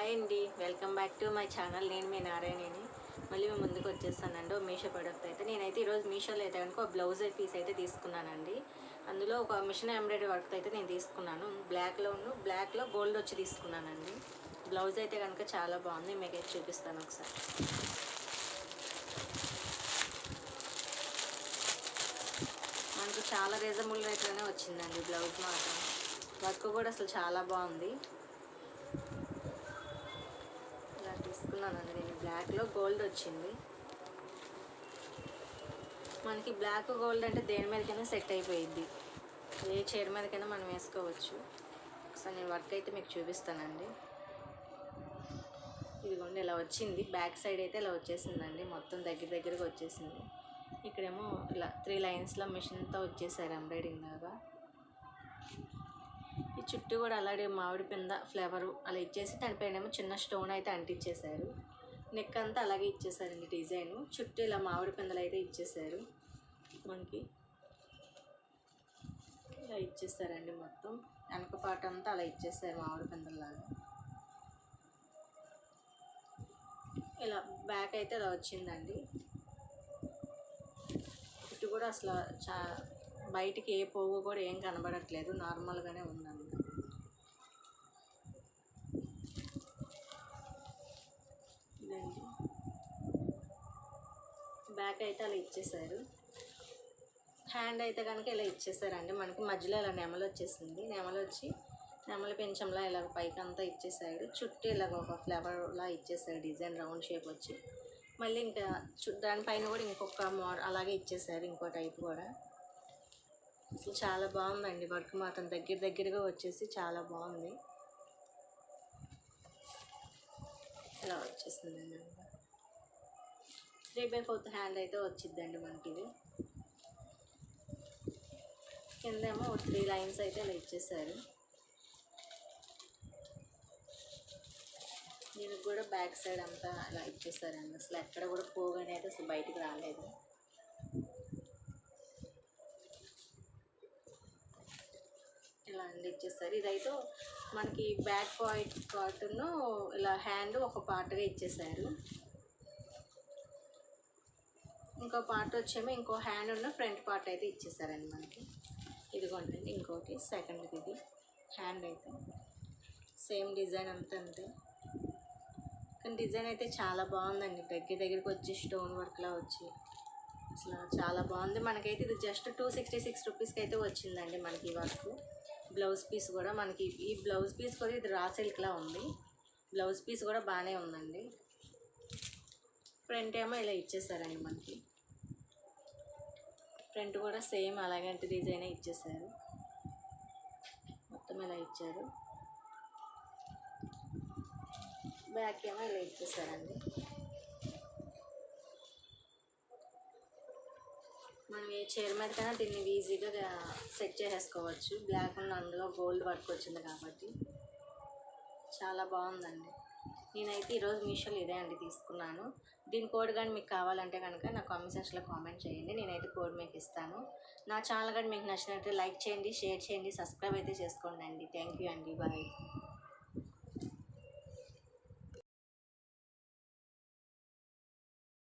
Hi అండి. Welcome back to my channel. నేను మీ నారాయణని. మళ్ళీ మేము ముందుకు వచ్చేస్తానండి. ఓ మీషో ప్రొడక్ట్ అయితే. నేనైతే ఈరోజు మీషోలో అయితే కనుక ఒక బ్లౌజ్ పీస్ అయితే తీసుకున్నానండి. అందులో ఒక మిషన్ ఎంబ్రాయిడరీ వర్క్ అయితే నేను తీసుకున్నాను. బ్లాక్లో బ్లాక్లో గోల్డ్ వచ్చి తీసుకున్నానండి. బ్లౌజ్ అయితే కనుక చాలా బాగుంది. మీకు అయితే చూపిస్తాను ఒకసారి. మనకు చాలా రీజనబుల్ రేట్లోనే వచ్చిందండి బ్లౌజ్ మాత్రం. వర్క్ కూడా అసలు చాలా బాగుంది. తీసుకున్నానండి నేను బ్లాక్లో గోల్డ్ వచ్చింది. మనకి బ్లాక్ గోల్డ్ అంటే దేని మీదకైనా సెట్ అయిపోయింది ఏ చీర మీదకైనా మనం వేసుకోవచ్చు. ఒకసారి నేను వర్క్ అయితే మీకు చూపిస్తానండి. ఇదిగోండి ఇలా వచ్చింది. బ్యాక్ సైడ్ అయితే ఇలా వచ్చేసిందండి. మొత్తం దగ్గర దగ్గరకు వచ్చేసింది. ఇక్కడేమో ఇలా త్రీ లైన్స్లో మిషన్తో వచ్చేసారు ఎంబ్రాయిడింగ్ లాగా. ఈ చుట్టూ కూడా అలాగే మామిడి పింద ఫ్లేవరు అలా ఇచ్చేసి దానిపైన ఏమో చిన్న స్టోన్ అయితే అంటించేశారు నెక్ అంతా అలాగే ఇచ్చేసారండి డిజైన్. చుట్టూ ఇలా మామిడి పిందలు అయితే ఇచ్చేసారు మనకి ఇలా ఇచ్చేసారండి మొత్తం. వెనక పాట అంతా అలా ఇచ్చేసారు మామిడి పిందల్లాగా. ఇలా బ్యాక్ అయితే ఇలా వచ్చిందండి. ఇటు కూడా అసలు చా బయటికి ఏ పోగు కూడా ఏం కనబడట్లేదు. నార్మల్గానే ఉందండి ఇదండి. బ్యాక్ అయితే అలా ఇచ్చేసారు. హ్యాండ్ అయితే కనుక ఇలా ఇచ్చేసారండి. మనకి మధ్యలో ఇలా నెమలు వచ్చేసింది. నెమలు వచ్చి నెమలి పెంచంలా ఇలా పైకి అంతా ఇచ్చేసాడు చుట్టూ ఇలాగ ఒక ఫ్లవర్లా ఇచ్చేసాడు డిజైన్ రౌండ్ షేప్ వచ్చి. మళ్ళీ ఇంకా దానిపైన కూడా ఇంకొక మోడల్ అలాగే ఇచ్చేసారు. ఇంకో టైప్ కూడా. అసలు చాలా బాగుందండి వర్క్ మాత్రం. దగ్గర దగ్గరగా వచ్చేసి చాలా బాగుంది. ఇలా వచ్చేసిందండి త్రీ బై ఫోర్త్ హ్యాండ్ అయితే వచ్చిద్దండి మనకి ఇది. కిందేమో త్రీ లైన్స్ అయితే ఇలా ఇచ్చేసారు. దీనికి కూడా బ్యాక్ సైడ్ అంతా అలా ఇచ్చేసారండి. అసలు ఎక్కడ కూడా పోగానే అయితే అసలు బయటికి రాలేదు. ఇలా ఇచ్చేస్తారు ఇదైతే మనకి బ్యాక్ పాయింట్ కాటన్ ఇలా హ్యాండ్ ఒక పార్ట్గా ఇచ్చేసారు ఇంకో పార్ట్ వచ్చేమో ఇంకో హ్యాండ్ ఉన్న ఫ్రంట్ పార్ట్ అయితే ఇచ్చేసారండి మనకి. ఇదిగోండి ఇంకోటి సెకండ్ ఇది. హ్యాండ్ అయితే. సేమ్ డిజైన్ అంతా అంతే. కానీ డిజైన్ అయితే చాలా బాగుందండి. దగ్గర దగ్గరికి వచ్చి స్టోన్ వర్క్లా వచ్చి అసలు చాలా బాగుంది. మనకైతే ఇది జస్ట్ టూ సిక్స్టీ సిక్స్ రూపీస్కి అయితే వచ్చిందండి మనకి ఈ వర్క్. బ్లౌజ్ పీస్ కూడా మనకి ఈ బ్లౌజ్ పీస్ కూడా ఇది రా సిల్క్లా ఉంది. బ్లౌజ్ పీస్ కూడా బాగానే ఉందండి. ఫ్రంట్ ఏమో ఇలా ఇచ్చేసారండి మనకి. ఫ్రంట్ కూడా సేమ్ అలాగంటి డిజైనే ఇచ్చేసారు. మొత్తం ఇలా ఇచ్చారు. బ్యాక్ ఏమో ఇలా ఇచ్చేసారండి. మనం ఏ చైర్ మీదకైనా దీన్ని ఈజీగా సెట్ చేసేసుకోవచ్చు. బ్లాక్ ఉన్న అందులో గోల్డ్ వర్క్ వచ్చింది కాబట్టి. చాలా బాగుందండి. నేనైతే ఈరోజు మీషోలో ఇదే అండి తీసుకున్నాను. దీని కోడ్ కానీ మీకు కావాలంటే కనుక నా కామెంట్ సెక్షన్లో కామెంట్ చేయండి. నేనైతే కోడ్ మీకు ఇస్తాను. నా ఛానల్ కానీ మీకు నచ్చినట్టు లైక్ చేయండి షేర్ చేయండి సబ్స్క్రైబ్ అయితే చేసుకోండి అండి. థ్యాంక్ యూ అండి. బాయ్.